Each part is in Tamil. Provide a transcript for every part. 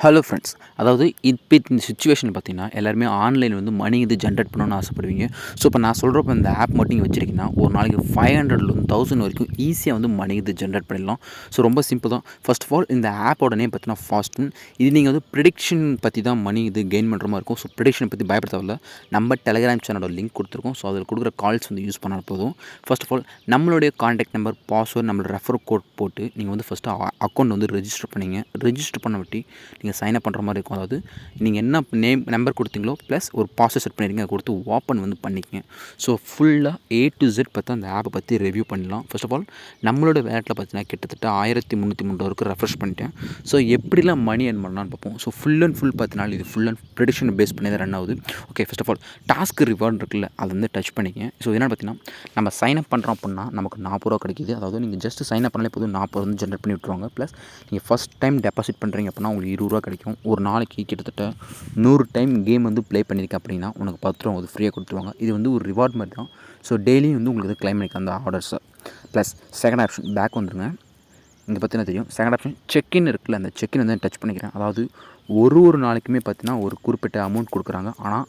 ஹலோ ஃப்ரெண்ட்ஸ் அதாவது இப்போ இந்த சுச்சுவேஷன் பார்த்தீங்கன்னா எல்லாருமே ஆன்லைன் வந்து மணி இது ஜென்ரேட் பண்ணணும்னு ஆசைப்படுவீங்க. ஸோ இப்போ நான் சொல்கிறப்ப இந்த ஆப் மட்டும் நீங்கள் வச்சிருக்கீங்கன்னா ஒரு நாளைக்கு ஃபைவ் ஹண்ட்ரட்லேருந்து தௌசண்ட் வரைக்கும் ஈஸியாக வந்து மணி இது ஜென்ரேட் பண்ணிடலாம். ஸோ ரொம்ப சிம்பிள் தான். ஃபர்ஸ்ட் ஆஃப் ஆல் இந்த ஆப்போட நேம் பார்த்தீங்கன்னா ஃபாஸ்டன் இது நீங்கள் வந்து ப்ரிடிக்ஷன் பற்றி தான் மணி இது கெயின் பண்ணுற மாதிரி இருக்கும். ஸோ ப்ரிடிக்ஷன் பற்றி பயப்பட தேவையில்ல. நம்ம டெலிகிராம் சேனலோட லிங்க் கொடுத்துருக்கோம். ஸோ அதில் கொடுக்குற கால்ஸ் வந்து யூஸ் பண்ணால் போதும். ஃபர்ஸ்ட் ஆஃப் ஆல் நம்மளுடைய கான்டாக்ட் நம்பர் பாஸ்வேர்டு நம்மளோட ரெஃபர் கோட் போட்டு நீங்கள் வந்து ஃபஸ்ட்டு அக்கௌண்ட் வந்து ரெஜிஸ்டர் பண்ணிங்க. ரெஜிஸ்டர் பண்ண வட்டி நீங்கள் சைன் அப் பண்ணுற மாதிரி இருக்கும். அதாவது நீங்கள் என்ன நேம் நம்பர் கொடுத்தீங்களோ ப்ளஸ் ஒரு பாஸ்வேர்ட் செட் பண்ணிடுங்க. கொடுத்து ஓப்பன் வந்து பண்ணிக்கங்க. ஸோ ஃபுல்லாக ஏ டு ஜெட் பற்றி அந்த ஆப்பை பற்றி ரிவ்யூ பண்ணலாம். ஃபர்ஸ்ட் ஆஃப் ஆல் நம்மளோட வேலட்டில் பார்த்தீங்கன்னா கிட்டத்தட்ட ஆயிரத்தி முந்நூற்றி மூணு வரைக்கும் ரெஃப்ரெஷ் பண்ணிட்டேன். ஸோ எப்படிலாம் மணி ஏர்ன் பண்ணலாம்னு பார்ப்போம். ஸோ ஃபுல் அண்ட் ஃபுல் பார்த்தீங்கன்னா இது ஃபுல் அண்ட் ப்ரெடிஷன் பேஸ் பண்ணி தான் ரன் ஆகுது. Okay first of all task reward இருக்குல்ல அதை வந்து டச் பண்ணிக்கங்க. ஸோ என்னென்னு பார்த்தீங்கன்னா நம்ம சைன் அப் பண்ணுறோம் அப்படின்னா நமக்கு நாற்பது ரூபா கிடைக்குது. அதாவது நீங்கள் ஜஸ்ட் சைன் அப் பண்ணாலே போதும். நாற்பது வந்து ஜென்ரேட் பண்ணி விட்ருவாங்க ப்ளஸ் நீங்கள் ஃபஸ்ட் டைம் டெபாசிட் பண்ணுறீங்க அப்படின்னா உங்களுக்கு இருபது ரூபா கிடைக்கும். ஒரு நாளைக்கு கிட்டத்தட்ட நூறு டைம் கேம் வந்து ப்ளே பண்ணியிருக்கேன் அப்படின்னா உனக்கு பத்து ரூபா வந்து ஃப்ரீயாக கொடுத்துருவாங்க. இது வந்து ஒரு ரிவார்ட் மாதிரி தான். ஸோ டெய்லியும் வந்து உங்களுக்கு கிளைம் பண்ணிக்க அந்த ஆர்டர்ஸை ப்ளஸ் செகண்ட் ஆப்ஷன் பேக் வந்துருங்க. இங்கே பார்த்தீங்கன்னா தெரியும். செகண்ட் ஆப்ஷன் செக்இன் இருக்குல்ல அந்த செக்இன் வந்து டச் பண்ணிக்கிறேன். அதாவது ஒரு ஒரு நாளைக்குமே பார்த்தீங்கன்னா ஒரு குறிப்பிட்ட அமௌண்ட் கொடுக்குறாங்க. ஆனால்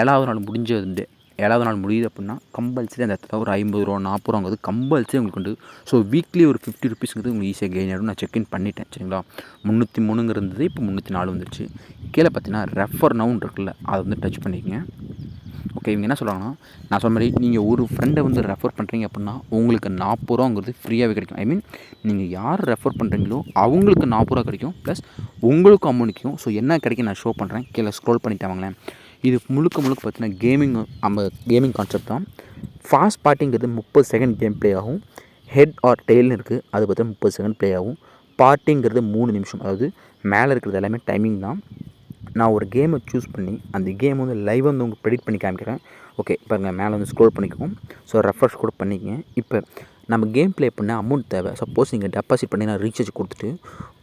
ஏழாவது நாள் முடிஞ்சது ஏழாவது நாள் முடியுது அப்படின்னா கம்பல்சரி அந்த இடத்துல ஒரு ஐம்பது ரூபா நாற்பது ரூபாங்கிறது கம்பல்சரி உங்களுக்கு உண்டு. ஸோ வீக்லி ஒரு ஃபிஃப்டி ருபீஸ்ங்கிறது உங்களுக்கு ஈஸியாக கெயின் ஆகிடும் நான் செக்இன் பண்ணிட்டேன் சரிங்களா? முந்நூற்றி மூணுங்கிறது இப்போ முந்நூற்றி நாலு வந்துருச்சு. கீழே பார்த்தீங்கன்னா ரெஃபர் நவுன் இருக்குல்ல அதை வந்து டச் பண்ணிக்கங்க. ஓகே இவங்க என்ன சொல்கிறாங்கன்னா நான் சொன்ன மாதிரி நீங்கள் ஒரு ஃப்ரெண்டை வந்து ரெஃபர் பண்ணுறீங்க அப்படின்னா உங்களுக்கு நாற்பது ரூபாங்கிறது ஃப்ரீயாகவே கிடைக்கும். ஐ மீன் நீங்கள் யார் ரெஃபர் பண்ணுறீங்களோ அவங்களுக்கு நாற்பது ரூபா கிடைக்கும் ப்ளஸ் உங்களுக்கும் அமௌண்ட் கிடைக்கும் ஸோ என்ன கிடைக்கும் நான் ஷோ பண்ணுறேன் கீழே ஸ்க்ரோல் பண்ணிட்டு வாங்களேன். இது முழுக்க முழுக்க பார்த்தீங்கன்னா கேமிங் நம்ம கேமிங் கான்செப்ட் தான். ஃபாஸ்ட் பார்ட்டிங்கிறது முப்பது செகண்ட் கேம் ப்ளே ஆகும் ஹெட் ஆர் டெய்ல்னு இருக்குது அது பார்த்தீங்கன்னா முப்பது செகண்ட் ப்ளே ஆகும். பார்ட்டிங்கிறது மூணு நிமிஷம். அதாவது மேலே இருக்கிறது எல்லாமே டைமிங் தான். நான் ஒரு கேமை சூஸ் பண்ணி அந்த கேம் வந்து லைவ் வந்து உங்களுக்கு ப்ரெடிக்ட் பண்ணி காமிக்கிறேன். ஓகே பாருங்கள் மேலே வந்து ஸ்க்ரோல் பண்ணிக்குவோம் ஸோ ரெஃப்ரெஷ் கூட பண்ணிக்கங்க. இப்போ நம்ம கேம் ப்ளே பண்ண அமௌண்ட் தேவை. சப்போஸ் நீங்கள் டெபாசிட் பண்ணி நான் ரீசார்ஜ் கொடுத்துட்டு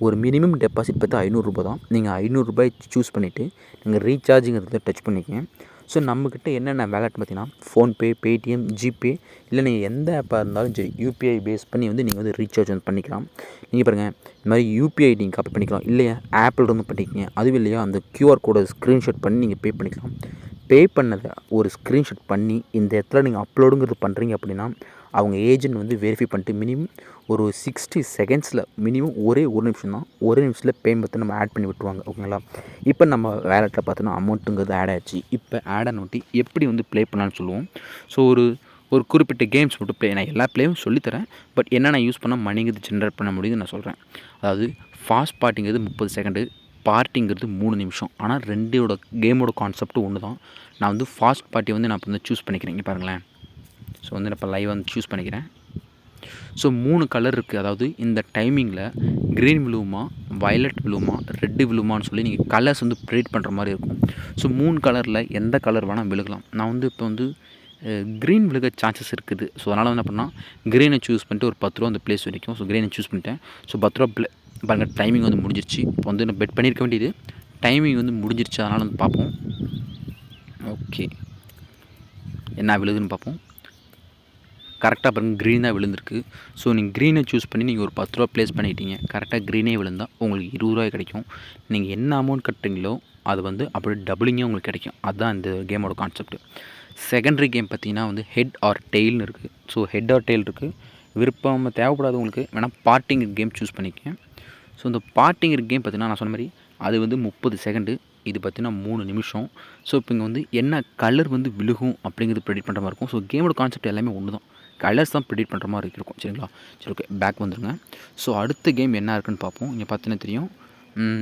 ஒரு மினிமம் டெபாசிட் பார்த்து ஐநூறுரூபா தான். நீங்கள் ஐநூறுரூபாய் சூஸ் பண்ணிவிட்டு நீங்கள் ரீசார்ஜுங்கிறத டச் பண்ணிக்கங்க. ஸோ நம்மக்கிட்ட என்னென்ன வேலட் பார்த்தீங்கன்னா ஃபோன்பே பேடிஎம் ஜிபே இல்லை நீங்கள் எந்த ஆப்பாக இருந்தாலும் சரி யூபிஐ பேஸ் பண்ணி வந்து நீங்கள் வந்து ரீசார்ஜ் வந்து பண்ணிக்கலாம். நீங்கள் பாருங்கள் இந்த மாதிரி யூபிஐ நீங்கள் காப்பி பண்ணிக்கலாம். இல்லையா ஆப்பிள் இருந்து பண்ணிக்கிங்க. அதுவும் இல்லையா அந்த க்யூஆர் கோடை ஸ்க்ரீன்ஷாட் பண்ணி நீங்கள் பே பண்ணிக்கலாம். பே பண்ணதை ஒரு ஸ்க்ரீன்ஷாட் பண்ணி இந்த இடத்துல நீங்கள் அப்லோடுங்கிறது பண்ணுறீங்க அப்படின்னா அவங்க ஏஜென்ட் வந்து வெரிஃபை பண்ணிட்டு மினிமம் ஒரு சிக்ஸ்டி செகண்ட்ஸில் மினிமம் ஒரே ஒரு நிமிஷம் தான் ஒரே நிமிஷத்தில் பேமெண்ட்டை நம்ம ஆட் பண்ணி விட்டுருவாங்க ஓகேங்களா இப்போ நம்ம வேலெட்டில் பார்த்தோன்னா அமௌண்ட்டுங்கிறது ஆட் ஆச்சு. இப்போ ஆட் நோட்டி எப்படி வந்து ப்ளே பண்ணலான்னு சொல்லுவோம். ஸோ ஒரு ஒரு குறிப்பிட்ட கேம்ஸ் மட்டும் ப்ளே நான் எல்லா ப்ளேயும் சொல்லித்தரேன் பட் என்னென்ன யூஸ் பண்ணால் மணிங்கிறது ஜென்ரேட் பண்ண முடியுதுன்னு நான் சொல்கிறேன் அதாவது ஃபாஸ்ட் பார்ட்டிங்கிறது முப்பது செகண்டு பார்ட்டிங்கிறது மூணு நிமிஷம். ஆனால் ரெண்டோட கேமோட கான்செப்ட்டும் ஒன்று தான் நான் வந்து ஃபாஸ்ட் பார்ட்டி வந்து நான் இப்போ வந்து சூஸ் பண்ணிக்கிறேன் இங்கே பாருங்களேன். ஸோ வந்து நான் இப்போ லைவ் வந்து சூஸ் பண்ணிக்கிறேன். ஸோ மூணு கலர் இருக்குது அதாவது இந்த டைமிங்கில் க்ரீன் விழுவுமா வயலட் விழுவுமா ரெட்டு ப்ளூமான்னு சொல்லி நீங்கள் கலர்ஸ் வந்து ப்ரேட் பண்ணுற மாதிரி இருக்கும். ஸோ மூணு கலரில் எந்த கலர் வேணால் விழுகலாம். நான் வந்து இப்போ வந்து க்ரீன் விழுக சான்சஸ் இருக்குது. ஸோ அதனால் வந்து என்ன பண்ணால் க்ரீனை சூஸ் பண்ணிட்டு ஒரு பத்து ரூபா அந்த பிளேஸ் வரைக்கும் ஸோ க்ரீனை சூஸ் பண்ணிட்டேன். ஸோ பத்து ரூபா ப்ளே பாருங்கள் டைமிங் வந்து முடிஞ்சிருச்சு. இப்போ வந்து நான் பெட் பண்ணியிருக்க வேண்டியது டைமிங் வந்து முடிஞ்சிருச்சு. அதனால் வந்து பார்ப்போம். ஓகே என்ன விழுதுன்னு பார்ப்போம். கரெக்டாக பாருங்கள் க்ரீன் தான் விழுந்திருக்கு. ஸோ நீங்கள் க்ரீனை சூஸ் பண்ணி நீங்கள் ஒரு பத்து ரூபா ப்ளேஸ் பண்ணிட்டீங்க. கரெக்டாக க்ரீனே விழுந்தால் உங்களுக்கு இருபது ரூபாய் கிடைக்கும். நீங்கள் என்ன அமௌண்ட் கட்டுறீங்களோ அது வந்து அப்படியே டபுளிங்கே உங்களுக்கு கிடைக்கும். அதுதான் இந்த கேமோட கான்செப்ட் செகண்டரி கேம் பார்த்தீங்கன்னா வந்து ஹெட் ஆர் டெய்ல்னு இருக்குது ஸோ ஹெட் ஆர் டெய்ல் இருக்குது விருப்பம் தேவைப்படாது உங்களுக்கு வேணால் பார்ட்டிங் கேம் சூஸ் பண்ணிக்கேன் ஸோ இந்த பார்ட்டிங் கேம் பார்த்தீங்கன்னா நான் சொன்ன மாதிரி அது வந்து முப்பது செகண்டு இது பார்த்தீங்கன்னா மூணு நிமிஷம். ஸோ இப்போ இங்கே வந்து என்ன கலர் வந்து விழுகும் அப்படிங்கிறது ப்ரெடிக்ட் பண்ணுற மாதிரி இருக்கும். ஸோ கேமோட கான்செப்ட் எல்லாமே ஒன்று தான் கலர்ஸ் தான் ப்ரிடிக்ட் பண்ணுற மாதிரி இருக்கும். சரிங்களா? சரி ஓகே பேக் வந்துடுங்க ஸோ அடுத்த கேம் என்ன இருக்குன்னு பார்ப்போம். இங்கே பார்த்தீங்கன்னா தெரியும்.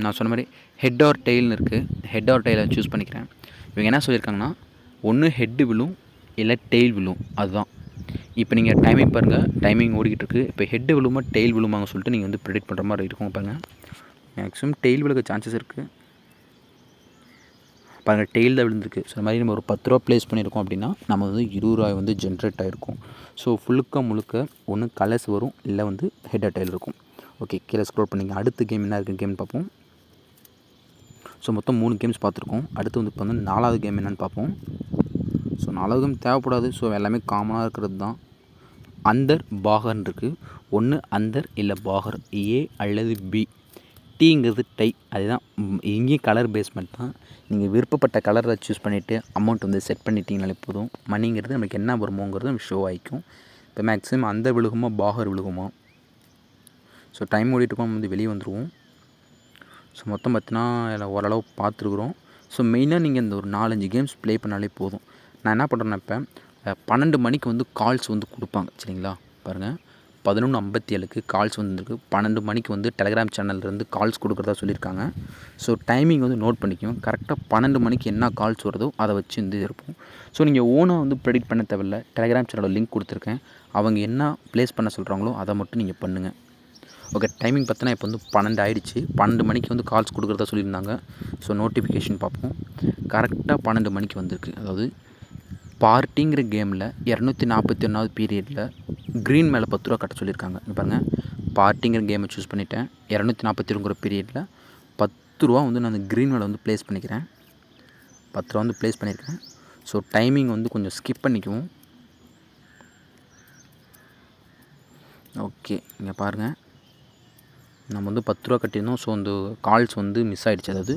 நான் சொன்ன மாதிரி ஹெட் ஆர் டெய்ல்னு இருக்குது ஹெட் ஆர் டெய்லை சூஸ் பண்ணிக்கிறேன். இவங்க என்ன சொல்லியிருக்காங்கன்னா ஒன்று ஹெட்டு விழும் இல்லை டெய்ல் விழும். அதுதான். இப்போ நீங்கள் டைமிங் பாருங்கள் டைமிங் ஓடிக்கிட்டு இருக்குது இப்போ ஹெட்டு விழுமா டெய்ல் விழுமாங்க சொல்லிட்டு நீங்கள் வந்து ப்ரிடிக்ட் பண்ணுற மாதிரி இருக்கும் பாருங்கள் மேக்ஸிமம் டெய்ல் விழுக சான்சஸ் இருக்குது பாருங்கள் டெய்லில் விழுந்திருக்கு. ஸோ இந்த மாதிரி நம்ம ஒரு பத்து ரூபா ப்ளேஸ் பண்ணியிருக்கோம் அப்படின்னா நம்ம வந்து இருபது ரூபாய் வந்து ஜென்ரேட் ஆகிருக்கும் ஸோ ஃபுல்லுக்க முழுக்க ஒன்று கலர்ஸ் வரும் இல்லை வந்து ஹெட் அட்டைல் இருக்கும். ஓகே கீழே ஸ்க்ரோல் பண்ணிங்க. அடுத்த கேம் என்ன இருக்குது கேம்னு பார்ப்போம். ஸோ மொத்தம் மூணு கேம்ஸ் பார்த்துருக்கோம். அடுத்து வந்து இப்போ வந்து நாலாவது கேம் என்னென்னு பார்ப்போம். ஸோ நாலாவது கேம் தேவைப்படாது. ஸோ எல்லாமே காமனாக இருக்கிறது தான். அந்தர் பாகர்னு இருக்குது ஒன்று அந்தர் இல்லை பாகர் ஏ அல்லது பி டீங்கிறது டை. அதுதான். இங்கேயும் கலர் பேஸ்மெண்ட் தான். நீங்கள் விருப்பப்பட்ட கலரை சூஸ் பண்ணிவிட்டு அமௌண்ட் வந்து செட் பண்ணிட்டீங்கனாலே போதும். மணிங்கிறது நமக்கு என்ன வருமோங்கிறது நம்ம ஷோ ஆகிக்கும் இப்போ மேக்ஸிமம் அந்த விழுகுமா பாகர் விழுகுமா? ஸோ டைம் ஓடிட்டுருக்கோம் நம்ம வந்து வெளியே வந்துடுவோம் ஸோ மொத்தம் பார்த்தீங்கன்னா இதில் ஓரளவு பார்த்துருக்குறோம். ஸோ மெயினாக நீங்கள் இந்த ஒரு நாலஞ்சு கேம்ஸ் ப்ளே பண்ணாலே போதும். நான் என்ன பண்ணுறேன்னா இப்போ பன்னெண்டு மணிக்கு வந்து கால்ஸ் வந்து கொடுப்பாங்க. சரிங்களா? பாருங்கள் பதினொன்று ஐம்பத்தி ஏழுக்கு கால்ஸ் வந்துருக்கு. பன்னெண்டு மணிக்கு வந்து டெலகிராம் சேனல்லேருந்து கால்ஸ் கொடுக்குறதா சொல்லியிருக்காங்க. ஸோ டைமிங் வந்து நோட் பண்ணிக்கணும் கரெக்டாக பன்னெண்டு மணிக்கு என்ன கால்ஸ் வருதோ அதை வச்சு வந்து இருப்போம். ஸோ நீங்கள் ஓனாக வந்து ப்ரெடிக்ட் பண்ண தேவையில்ல. டெலகிராம் சேனலோட லிங்க் கொடுத்துருக்கேன். அவங்க என்ன ப்ளேஸ் பண்ண சொல்கிறாங்களோ அதை மட்டும் நீங்கள் பண்ணுங்கள் ஓகே டைமிங் பார்த்தீங்கன்னா இப்போ வந்து பன்னெண்டு ஆயிடுச்சு. பன்னெண்டு மணிக்கு வந்து கால்ஸ் கொடுக்குறதா சொல்லியிருந்தாங்க. ஸோ நோட்டிஃபிகேஷன் பார்ப்போம். கரெக்டாக பன்னெண்டு மணிக்கு வந்திருக்கு. அதாவது பார்ட்டிங்கிற கேமில் இரநூத்தி நாற்பத்தி ஒன்றாவது பீரியடில் க்ரீன் மேலே பத்து ரூபா கட்ட சொல்லியிருக்காங்க. இங்கே பாருங்கள் பார்ட்டிங்கிற கேமை சூஸ் பண்ணிட்டேன். இரநூத்தி நாற்பத்தி ஒருங்கிற பீரியடில் பத்து ரூபா வந்து நான் அந்த க்ரீன் மேலே வந்து ப்ளேஸ் பண்ணிக்கிறேன். பத்து ரூபா வந்து ப்ளேஸ் பண்ணியிருக்கேன். ஸோ டைமிங் வந்து கொஞ்சம் ஸ்கிப் பண்ணிக்குவோம். ஓகே இங்கே பாருங்கள் நம்ம வந்து பத்து ரூபா கட்டியிருந்தோம். ஸோ அந்த கால்ஸ் வந்து மிஸ் ஆகிடுச்சு அதாவது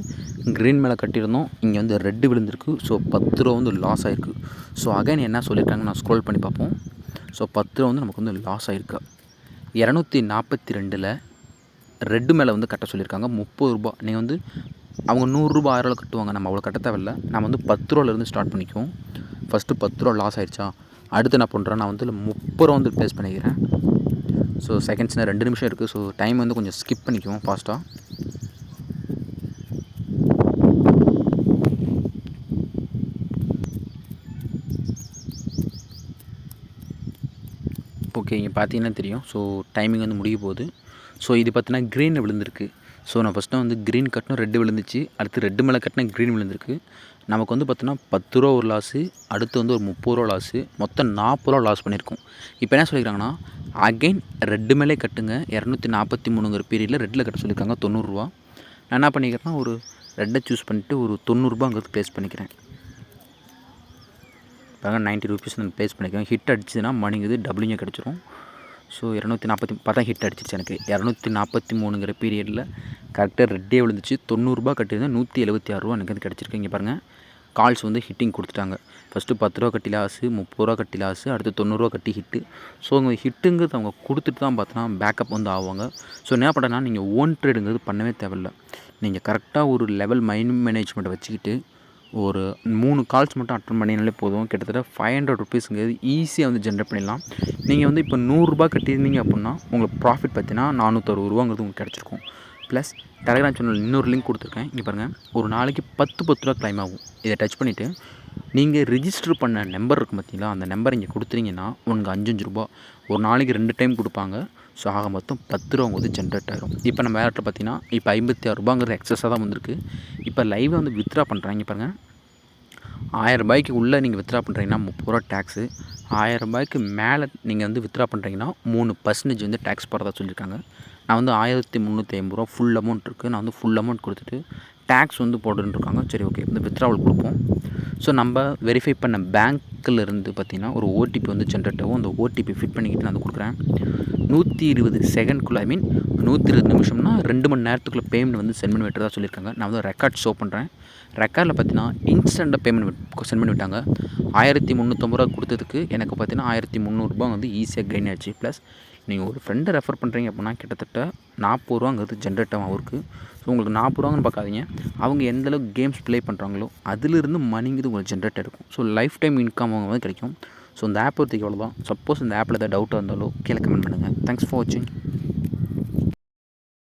க்ரீன் மேலே கட்டியிருந்தோம். இங்கே வந்து ரெட்டு விழுந்திருக்கு. ஸோ பத்து ரூபா வந்து லாஸ் ஆகிருக்கு ஸோ அகைன் என்ன சொல்லியிருக்காங்க நான் ஸ்க்ரோல் பண்ணி பார்ப்போம். ஸோ பத்து ரூபா வந்து நமக்கு வந்து லாஸ் ஆகிருக்கு இரநூத்தி நாற்பத்தி ரெண்டில் ரெட்டு மேலே வந்து கட்ட சொல்லியிருக்காங்க. முப்பது ரூபா நீங்கள் வந்து அவங்க நூறுரூபா ஆயிரம் ரூபா கட்டுவாங்க. நம்ம அவ்வளோ கட்ட தேவையில்ல. நம்ம வந்து பத்து ரூபாலேருந்து ஸ்டார்ட் பண்ணிக்குவோம். ஃபஸ்ட்டு பத்து ரூபா லாஸ் ஆயிடுச்சா? அடுத்து என்ன பண்ணுறேன் நான் வந்து முப்பது ரூபா வந்து ப்ளேஸ் பண்ணிக்கிறேன். ஸோ செகண்ட்ஸ்னால் ரெண்டு நிமிஷம் இருக்குது ஸோ டைம் வந்து கொஞ்சம் ஸ்கிப் பண்ணிக்குவோம் ஃபாஸ்ட்டாக ஓகே இங்கே பார்த்தீங்கன்னா தெரியும். ஸோ டைமிங் வந்து முடிய போகுது. ஸோ இது பார்த்தீங்கன்னா க்ரீன் விழுந்திருக்கு. ஸோ நான் ஃபஸ்ட்டு வந்து க்ரீன் கட்டினோம் ரெட்டு விழுந்துச்சு. அடுத்து ரெட்டு மேலே கட்டினா க்ரீன் விழுந்திருக்கு. நமக்கு வந்து பார்த்தோன்னா பத்து ரூபா ஒரு லாஸு அடுத்து வந்து ஒரு முப்பது ரூபா லாஸு மொத்தம் நாற்பது ரூபா லாஸ் பண்ணியிருக்கோம். இப்போ என்ன சொல்லியிருக்காங்கன்னா அகைன் ரெட்டு மேலே கட்டுங்க. இரநூத்தி நாற்பத்தி மூணுங்கிற பீரியடில் ரெட்டில் கட்ட சொல்லியிருக்காங்க தொண்ணூறுரூவா நான் என்ன பண்ணிக்கிறேன்னா ஒரு ரெட்டை சூஸ் பண்ணிவிட்டு ஒரு தொண்ணூறுரூபாங்கிறது ப்ளேஸ் பண்ணிக்கிறேன். பாருங்க நைன்ட்டி ருபீஸ் நான் ப்ளேஸ் பண்ணிக்கிறேன் ஹிட் அடிச்சுன்னா மணிங்குது டபுளிங்க கிடச்சிரும். ஸோ இரநூத்தி நாற்பத்தி பார்த்தா ஹிட் அடிச்சிருச்சு எனக்கு. இரநூத்தி நாற்பத்தி மூணுங்கிற பீரியடில் கரெக்டாக ரெட்டே விழுந்துச்சு. தொண்ணூறுரூபா கட்டியிருந்தேன் நூற்றி எழுபத்தி ஆறுரூவா எனக்கு வந்து கிடச்சிருக்கு. இங்கே பாருங்கள் கால்ஸ் வந்து ஹிட்டிங் கொடுத்துட்டாங்க. ஃபஸ்ட்டு பத்து ரூபா கட்டி லாஸு முப்பது ரூபா கட்டி லாஸு அடுத்து தொண்ணூறுரூவா கட்டி ஹிட்டு ஸோ அவங்க ஹிட்டுங்கிறது அவங்க கொடுத்துட்டு தான் பார்த்தோன்னா பேக்கப் வந்து ஆவாங்க. ஸோ என்ன பண்ணுறேன்னா நீங்கள் ஓன் ட்ரேடுங்கிறது பண்ணவே தேவையில்லை. நீங்கள் கரெக்டாக ஒரு லெவல் மைண்ட் மேனேஜ்மெண்ட்டை வச்சுக்கிட்டு ஒரு மூணு கால்ஸ் மட்டும் அட்டன் பண்ணினாலே போதும். கிட்டத்தட்ட ஃபைவ் ஹண்ட்ரட் ருபீஸுங்கிறது ஈஸியாக வந்து ஜென்ரேட் பண்ணிடலாம். நீங்கள் வந்து இப்போ நூறுரூபா கட்டியிருந்தீங்க அப்படின்னா உங்களுக்கு ப்ராஃபிட் பார்த்தீங்கன்னா நானூற்றறுபது ரூபாங்கிறது உங்களுக்கு கிடச்சிருக்கும். ப்ளஸ் டெலகிராம் சேனல் இன்னொரு லிங்க் கொடுத்துருக்கேன். இங்கே பாருங்கள் ஒரு நாளைக்கு பத்து பத்து ரூபா கிளைம் ஆகும். இதை டச் பண்ணிவிட்டு நீங்கள் ரிஜிஸ்டர் பண்ண நம்பர் இருக்கும் பார்த்தீங்களா? அந்த நம்பர் இங்கே கொடுத்துருங்கன்னா உங்களுக்கு அஞ்சு அஞ்சு ரூபா ஒரு நாளைக்கு ரெண்டு டைம் கொடுப்பாங்க. ஸோ ஆக மொத்தம் பத்து ரூபா வந்து ஜென்ரேட் ஆகிடும் இப்போ நம்ம வேறு பார்த்தீங்கன்னா இப்போ ஐம்பத்தி ஆறு ரூபாங்கிறது எக்ஸஸாக தான் வந்திருக்கு. இப்போ லைவாக வந்து வித்ரா பண்ணுறாங்க பாருங்கள் ஆயிரம் ரூபாய்க்கு உள்ளே நீங்கள் வித்ரா பண்ணுறீங்கன்னா முப்பது ரூபா டேக்ஸு ஆயிரம் ரூபாய்க்கு மேலே நீங்கள் வந்து வித்ரா பண்ணுறீங்கன்னா மூணு பர்சன்டேஜ் வந்து டேக்ஸ் போகிறதா சொல்லியிருக்காங்க நான் வந்து ஆயிரத்தி முந்நூற்றி ஐம்பது ரூபா ஃபுல் அமௌண்ட் இருக்குது நான் வந்து ஃபுல் அமௌண்ட் கொடுத்துட்டு டேக்ஸ் வந்து போட்டுருக்காங்க இருக்காங்க. சரி ஓகே இந்த வித்ராவல் கொடுப்போம். ஸோ நம்ம வெரிஃபை பண்ண பேங்க்கில் இருந்து பார்த்திங்கன்னா ஒரு ஓடிபி வந்து ஜென்ரேட் ஆகும். அந்த ஓடிபி ஃபிட் பண்ணிக்கிட்டு நான் வந்து கொடுக்குறேன். நூற்றி இருபது செகண்ட்குள்ளே ஐ மீன் நூற்றி இருபது நிமிஷம்னா ரெண்டு மணி நேரத்துக்குள்ளே பேமெண்ட் வந்து சென்ட் பண்ணி விட்டுறதா சொல்லியிருக்காங்க. நான் வந்து ரெக்கார்ட் ஷோ பண்ணுறேன் ரெக்கார்டில் பார்த்தீங்கன்னா இன்ஸ்டண்ட்டாக பேமெண்ட் சென்ட் பண்ணி விட்டாங்க. ஆயிரத்தி முந்நூற்றம்பது ரூபா கொடுத்ததுக்கு எனக்கு பார்த்தீங்கன்னா ஆயிரத்தி முந்நூறுரூபா வந்து ஈஸியாக கெயின் ஆச்சு ப்ளஸ் நீங்கள் ஒரு ஃப்ரெண்டை ரெஃபர் பண்ணுறீங்க அப்படின்னா கிட்டத்தட்ட நாற்பது ரூபாங்கிறது ஜென்ரேட் ஆகும் அவருக்கு. ஸோ உங்களுக்கு நாற்பது ரூபாங்கன்னு பார்க்காதீங்க. அவங்க எந்தளவுக்கு கேம்ஸ் ப்ளே பண்ணுறாங்களோ அதிலிருந்து மணிங்கிறது உங்களுக்கு ஜென்ரேட் இருக்கும் ஸோ லைஃப் டைம் இன்கம் அவங்க வந்து கிடைக்கும். ஸோ இந்த ஆப் பற்றி எவ்வளோ தான் சப்போஸ் இந்த ஆப்பில் ஏதாவது டவுட்டாக இருந்தாலோ கீழே கமெண்ட் பண்ணுங்கள் தேங்க்ஸ் ஃபார் வாட்சிங்